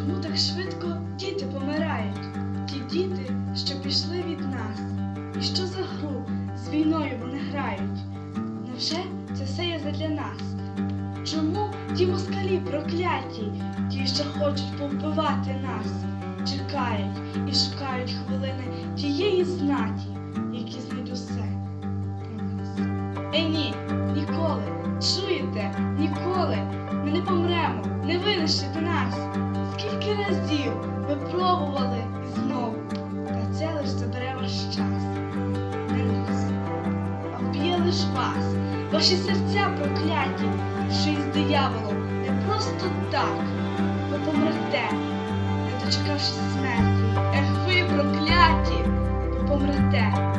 Чому так швидко діти помирають? Ті діти, що пішли від нас. І що за гру з війною вони грають? Невже це все є задля нас? Чому ті москалі прокляті, ті, що хочуть повбивати нас, чекають і шукають хвилини тієї знаті, які знайдуть все про нас? Е ні, ніколи, чуєте, ніколи ми не помремо, не винищите нас. Разів ви пробували і знову, та це лиш час. Не нас, а вб'є лиш вас, ваші серця прокляті, що із дияволом не просто так. Ви помрете, не дочекавшись смерті. Ех ви прокляті, ви помрете,